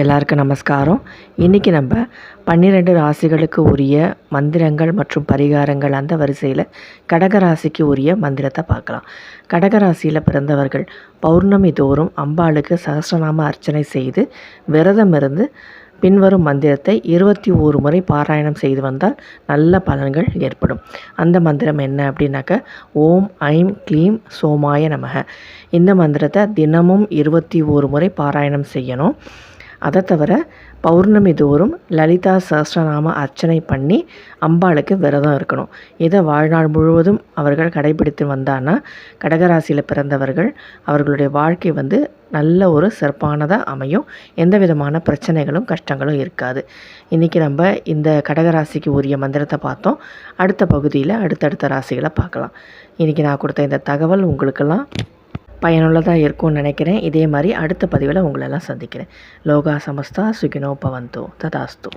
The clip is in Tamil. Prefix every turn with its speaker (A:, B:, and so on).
A: எல்லாருக்கும் நமஸ்காரம். இன்றைக்கி நம்ம பன்னிரெண்டு ராசிகளுக்கு உரிய மந்திரங்கள் மற்றும் பரிகாரங்கள் அந்த வரிசையில் கடகராசிக்கு உரிய மந்திரத்தை பார்க்கலாம். கடகராசியில் பிறந்தவர்கள் பௌர்ணமி தோறும் அம்பாளுக்கு சகசிரநாம அர்ச்சனை செய்து விரதம் இருந்து பின்வரும் மந்திரத்தை இருபத்தி ஓரு முறை பாராயணம் செய்து வந்தால் நல்ல பலன்கள் ஏற்படும். அந்த மந்திரம் என்ன அப்படின்னாக்க ஓம் ஐம் க்ளீம் சோமாய நமக. இந்த மந்திரத்தை தினமும் இருபத்தி ஓரு முறை பாராயணம் செய்யணும். அதை தவிர பௌர்ணமி தோறும் லலிதா சஹஸ்ரநாம அர்ச்சனை பண்ணி அம்பாளுக்கு விரதம் இருக்கணும். இதை வாழ்நாள் முழுவதும் அவர்கள் கடைபிடித்து வந்தான்னா கடகராசியில் பிறந்தவர்கள் அவர்களுடைய வாழ்க்கை வந்து நல்ல ஒரு சிறப்பானதாக அமையும். எந்த விதமான பிரச்சனைகளும் கஷ்டங்களும் இருக்காது. இன்றைக்கி நம்ம இந்த கடகராசிக்கு உரிய மந்திரத்தை பார்த்தோம். அடுத்த பகுதியில் அடுத்தடுத்த ராசிகளை பார்க்கலாம். இன்றைக்கி நான் கொடுத்த இந்த தகவல் உங்களுக்கெல்லாம் பயனுள்ளதாக இருக்கும்னு நினைக்கிறேன். இதே மாதிரி அடுத்த பதிவில் உங்களெல்லாம் சந்திக்கிறேன். லோகா சமஸ்தா சுகினோ பவந்தோ ததாஸ்து.